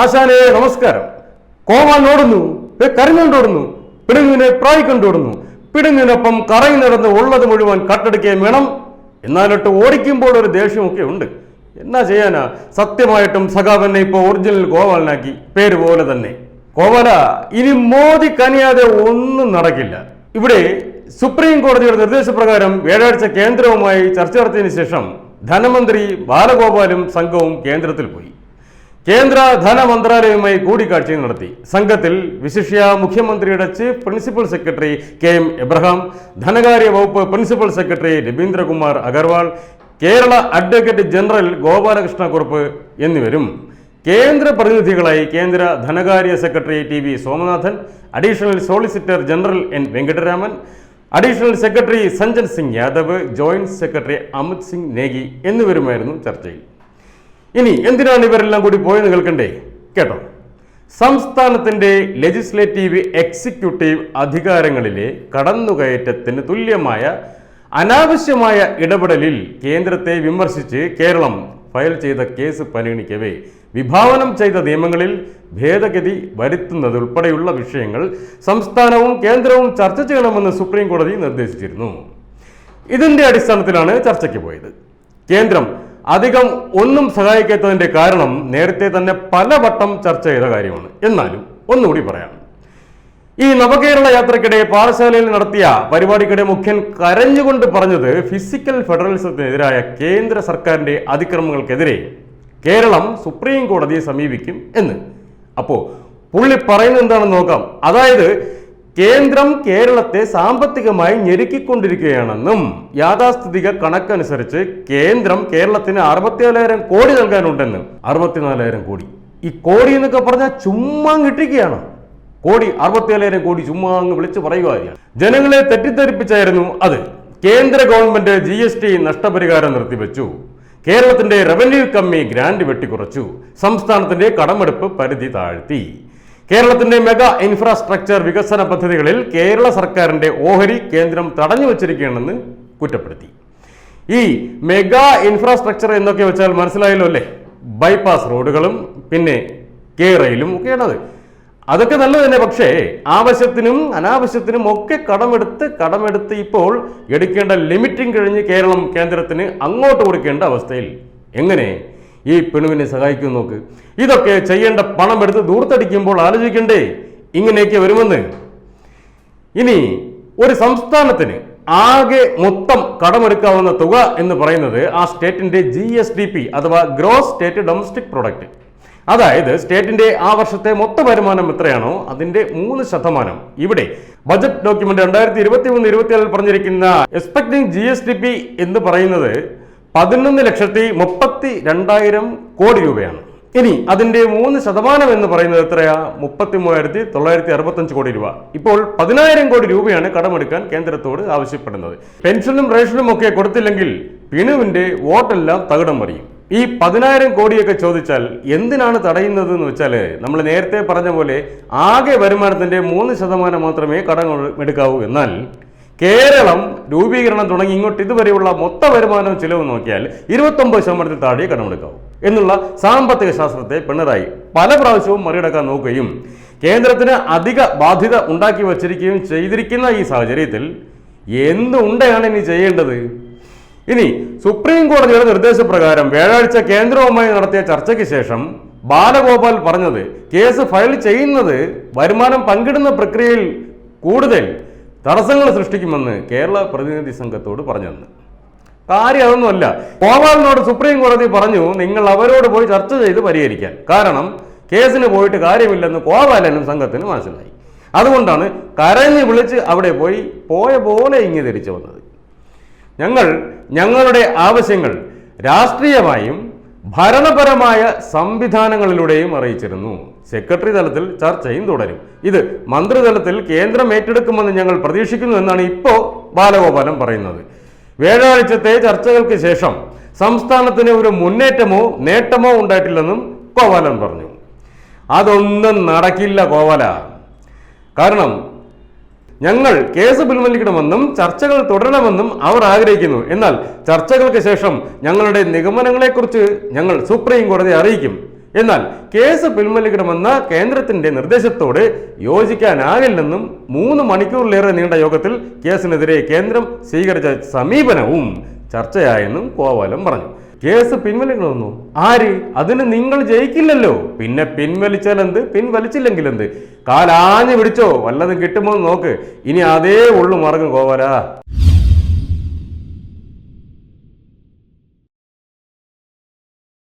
ആശാനെ നമസ്കാരം. ഏ, കരഞ്ഞുകൊണ്ടോടുന്നു പിടുങ്ങിനെ പ്രായിക്കൊണ്ടോടുന്നു പിടുങ്ങിനൊപ്പം കറങ്ങി നടന്ന് ഉള്ളത് മുഴുവൻ കട്ടെടുക്കുകയും വേണം. എന്നാലിട്ട് ഓടിക്കുമ്പോൾ ഒരു ദേഷ്യമൊക്കെ ഉണ്ട്. എന്നാ ചെയ്യാനാ? സത്യമായിട്ടും സഖാവെന്നെ ഇപ്പോൾ ഒറിജിനൽ ഗോവാലിനാക്കി പേര് പോലെ തന്നെ. കോവല ഇനി മോദി കനിയാതെ ഒന്നും നടക്കില്ല. ഇവിടെ സുപ്രീം കോടതിയുടെ നിർദ്ദേശപ്രകാരം വ്യാഴാഴ്ച കേന്ദ്രവുമായി ചർച്ച നടത്തിയതിനു ശേഷം ധനമന്ത്രി ബാലഗോപാലും സംഘവും കേന്ദ്രത്തിൽ പോയി. കേന്ദ്ര ധനമന്ത്രാലയവുമായി കൂടിക്കാഴ്ചയും നടത്തി. സംഘത്തിൽ വിശിഷ്യ മുഖ്യമന്ത്രിയുടെ chief principal secretary K M Abraham ധനകാര്യ വകുപ്പ് principal secretary Ravindrakumar Agarwal Kerala advocate general Gopalakrishna Kurup എന്നിവരും. കേന്ദ്ര പ്രതിനിധികളായി കേന്ദ്ര ധനകാര്യ secretary T V Somanathan additional solicitor general N Venkataraman additional secretary Sanjan Singh Yadav joint secretary Amit Singh Negi എന്നിവരുമായിരുന്നു ചർച്ചയിൽ. ഇനി എന്തിനാണ് ഇവരെല്ലാം കൂടി പോയെന്ന് കേൾക്കണ്ടേ? കേട്ടോ. സംസ്ഥാനത്തിന്റെ ലെജിസ്ലേറ്റീവ് എക്സിക്യൂട്ടീവ് അധികാരങ്ങളിലെ കടന്നുകയറ്റത്തിന് തുല്യമായ അനാവശ്യമായ ഇടപെടലിൽ കേന്ദ്രത്തെ വിമർശിച്ച് കേരളം ഫയൽ ചെയ്ത കേസ് പരിഗണിക്കവേ. വിഭാവനം ചെയ്ത നിയമങ്ങളിൽ ഭേദഗതി വരുത്തുന്നതുൾപ്പെടെയുള്ള വിഷയങ്ങൾ സംസ്ഥാനവും കേന്ദ്രവും ചർച്ച ചെയ്യണമെന്ന് സുപ്രീം കോടതി നിർദ്ദേശിച്ചിരുന്നു. ഇതിന്റെ അടിസ്ഥാനത്തിലാണ് ചർച്ചയ്ക്ക് പോയത്. കേന്ദ്രം അധികം ഒന്നും സഹായിക്കാത്തതിന്റെ കാരണം നേരത്തെ തന്നെ പലവട്ടം ചർച്ച ചെയ്ത കാര്യമാണ്. എന്നാലും ഒന്നുകൂടി പറയാം. ഈ നവകേരള യാത്രക്കിടെ പാഠശാലയിൽ നടത്തിയ പരിപാടിക്കിടെ മുഖ്യൻ കരഞ്ഞുകൊണ്ട് പറഞ്ഞത് ഫിസിക്കൽ ഫെഡറലിസത്തിനെതിരായ കേന്ദ്ര സർക്കാരിന്റെ അതിക്രമങ്ങൾക്കെതിരെ കേരളം സുപ്രീം കോടതിയെ സമീപിക്കും എന്ന്. അപ്പോൾ പുള്ളി പറയുന്നത് എന്താണെന്ന് നോക്കാം. അതായത് കേന്ദ്രം കേരളത്തെ സാമ്പത്തികമായി ഞെരുക്കിക്കൊണ്ടിരിക്കുകയാണെന്നും യാഥാസ്ഥിതിക കണക്കനുസരിച്ച് കേന്ദ്രം കേരളത്തിന് അറുപത്തിനാലായിരം കോടി നൽകാനുണ്ടെന്ന്. അറുപത്തിനാലായിരം കോടി. ഈ കോടി എന്നൊക്കെ പറഞ്ഞാൽ ചുമ്മാ കിട്ടിക്കുകയാണ് കോടി അറുപത്തിയേഴായിരം കോടി ചുമ്മാ അങ്ങ് വിളിച്ചു പറയുകയാണ് ജനങ്ങളെ തെറ്റിദ്ധരിപ്പിച്ചായിരുന്നു അത്. കേന്ദ്ര ഗവൺമെന്റ് ജി എസ് ടി നഷ്ടപരിഹാരം നിർത്തിവെച്ചു. കേരളത്തിന്റെ റവന്യൂ കമ്മി ഗ്രാന്റ് വെട്ടിക്കുറച്ചു. സംസ്ഥാനത്തിന്റെ കടമെടുപ്പ് പരിധി താഴ്ത്തി. കേരളത്തിന്റെ മെഗാ ഇൻഫ്രാസ്ട്രക്ചർ വികസന പദ്ധതികളിൽ കേരള സർക്കാരിന്റെ ഓഹരി കേന്ദ്രം തടഞ്ഞു വച്ചിരിക്കുകയാണെന്ന് കുറ്റപ്പെടുത്തി. ഈ മെഗാ ഇൻഫ്രാസ്ട്രക്ചർ എന്നൊക്കെ വെച്ചാൽ മനസ്സിലായല്ലോ അല്ലേ? ബൈപ്പാസ് റോഡുകളും പിന്നെ കെ റെയിലും ഒക്കെയാണത്. അതൊക്കെ നല്ലത് തന്നെ പക്ഷേ ആവശ്യത്തിനും അനാവശ്യത്തിനും ഒക്കെ കടമെടുത്ത് കടമെടുത്ത് ഇപ്പോൾ എടുക്കേണ്ട ലിമിറ്റിംഗ് കഴിഞ്ഞ് കേരളം കേന്ദ്രത്തിന് അങ്ങോട്ട് കൊടുക്കേണ്ട അവസ്ഥയിൽ എങ്ങനെ ഈ പെണ്ണുവിനെ സഹായിക്കും നോക്ക്. ഇതൊക്കെ ചെയ്യേണ്ട പണം എടുത്ത് ദൂർത്തടിക്കുമ്പോൾ ആലോചിക്കണ്ടേ. ഇങ്ങനെയൊക്കെ വരുമെന്ന്. ഇനി ഒരു സംസ്ഥാനത്തിന് ആകെ മൊത്തം കടമെടുക്കാവുന്ന തുക എന്ന് പറയുന്നത് ആ സ്റ്റേറ്റിന്റെ ജി എസ് ഡി പി അഥവാ ഗ്രോസ് സ്റ്റേറ്റ് ഡൊമസ്റ്റിക് പ്രൊഡക്റ്റ്. അതായത് സ്റ്റേറ്റിന്റെ ആ വർഷത്തെ മൊത്ത വരുമാനം എത്രയാണോ അതിന്റെ മൂന്ന് ശതമാനം. ഇവിടെ ബജറ്റ് ഡോക്യുമെന്റ് രണ്ടായിരത്തി ഇരുപത്തി മൂന്ന് ഇരുപത്തിയാറിൽ പറഞ്ഞിരിക്കുന്ന expecting G S D P എന്ന് പറയുന്നത് പതിനൊന്ന് ലക്ഷത്തി മുപ്പത്തി രണ്ടായിരം കോടി രൂപയാണ്. ഇനി അതിന്റെ മൂന്ന് ശതമാനം എന്ന് പറയുന്നത് എത്രയാ? മുപ്പത്തി മൂവായിരത്തി തൊള്ളായിരത്തി അറുപത്തഞ്ച് കോടി രൂപ. ഇപ്പോൾ പതിനായിരം കോടി രൂപയാണ് കടമെടുക്കാൻ കേന്ദ്രത്തോട് ആവശ്യപ്പെടുന്നത്. പെൻഷനും റേഷനും ഒക്കെ കൊടുത്തില്ലെങ്കിൽ പിണുവിന്റെ വോട്ടെല്ലാം തകിടം മറിയും. ഈ പതിനായിരം കോടിയൊക്കെ ചോദിച്ചാൽ എന്തിനാണ് തടയുന്നത് എന്ന് വെച്ചാൽ നമ്മൾ നേരത്തെ പറഞ്ഞ പോലെ ആകെ വരുമാനത്തിന്റെ മൂന്ന് ശതമാനം മാത്രമേ കടം എടുക്കാവൂ എന്നാൽ കേരളം രൂപീകരണം തുടങ്ങി ഇങ്ങോട്ട് ഇതുവരെയുള്ള മൊത്ത വരുമാനവും ചിലവ് നോക്കിയാൽ ഇരുപത്തൊമ്പത് ശതമാനത്തിൽ താഴെ കടമെടുക്കാവും എന്നുള്ള സാമ്പത്തിക ശാസ്ത്രത്തെ പിണറായി പല പ്രാവശ്യവും മറികടക്കാൻ നോക്കുകയും കേന്ദ്രത്തിന് അധിക ബാധ്യത ഉണ്ടാക്കി വച്ചിരിക്കുകയും ചെയ്തിരിക്കുന്ന ഈ സാഹചര്യത്തിൽ എന്തുണ്ടാണ് ഇനി ചെയ്യേണ്ടത്? ഇനി സുപ്രീം കോടതിയുടെ നിർദ്ദേശപ്രകാരം വ്യാഴാഴ്ച കേന്ദ്രവുമായി നടത്തിയ ചർച്ചയ്ക്ക് ശേഷം ബാലഗോപാൽ പറഞ്ഞത് കേസ് ഫയൽ ചെയ്യുന്നത് വരുമാനം പങ്കിടുന്ന പ്രക്രിയയിൽ കൂടുതൽ തടസ്സങ്ങൾ സൃഷ്ടിക്കുമെന്ന് കേരള പ്രതിനിധി സംഘത്തോട് പറഞ്ഞെന്ന്. കാര്യം അതൊന്നുമല്ല ഗോപാലിനോട് സുപ്രീം കോടതി പറഞ്ഞു നിങ്ങൾ അവരോട് പോയി ചർച്ച ചെയ്ത് പരിഹരിക്കാൻ. കാരണം കേസിന് പോയിട്ട് കാര്യമില്ലെന്ന് ഗോപാലനും സംഘത്തിന് മനസ്സിലായി അതുകൊണ്ടാണ് കരഞ്ഞ് വിളിച്ച് അവിടെ പോയി പോയ പോലെ ഇങ്ങ് തിരിച്ചു വന്നത്. ഞങ്ങൾ ഞങ്ങളുടെ ആവശ്യങ്ങൾ രാഷ്ട്രീയമായും ഭരണപരമായ സംവിധാനങ്ങളിലൂടെയും അറിയിച്ചിരുന്നു. സെക്രട്ടറി തലത്തിൽ ചർച്ചയും തുടരും. ഇത് മന്ത്രിതലത്തിൽ കേന്ദ്രം ഏറ്റെടുക്കുമെന്ന് ഞങ്ങൾ പ്രതീക്ഷിക്കുന്നു എന്നാണ് ഇപ്പോൾ ബാലഗോപാലൻ പറയുന്നത്. വ്യാഴാഴ്ചത്തെ ചർച്ചകൾക്ക് ശേഷം സംസ്ഥാനത്തിന് ഒരു മുന്നേറ്റമോ നേട്ടമോ ഉണ്ടായിട്ടില്ലെന്നും ഗോപാലൻ പറഞ്ഞു. അതൊന്നും നടക്കില്ല ഗോപാല. കാരണം ഞങ്ങൾ കേസ് പിൻവലിക്കണമെന്നും ചർച്ചകൾ തുടരണമെന്നും അവർ ആഗ്രഹിക്കുന്നു. എന്നാൽ ചർച്ചകൾക്ക് ശേഷം ഞങ്ങളുടെ നിഗമനങ്ങളെക്കുറിച്ച് ഞങ്ങൾ സുപ്രീം കോടതി അറിയിക്കും. എന്നാൽ കേസ് പിൻവലിക്കണമെന്ന കേന്ദ്രത്തിന്റെ നിർദ്ദേശത്തോട് യോജിക്കാനാകില്ലെന്നും മൂന്ന് മണിക്കൂറിലേറെ നീണ്ട യോഗത്തിൽ കേസിനെതിരെ കേന്ദ്രം സ്വീകരിച്ച സമീപനവും ചർച്ചയായെന്നും കോവാലം പറഞ്ഞു. കേസ് പിൻവലിക്കണമെന്നു. ആര്? അതിന് നിങ്ങൾ ജയിക്കില്ലല്ലോ. പിന്നെ പിൻവലിച്ചാൽ എന്ത് പിൻവലിച്ചില്ലെങ്കിൽ എന്ത് കാലാഞ്ഞു പിടിച്ചോ? വല്ലതും കിട്ടുമോ നോക്ക്. ഇനി അതേ ഉള്ളു മറങ്ങും കോവാല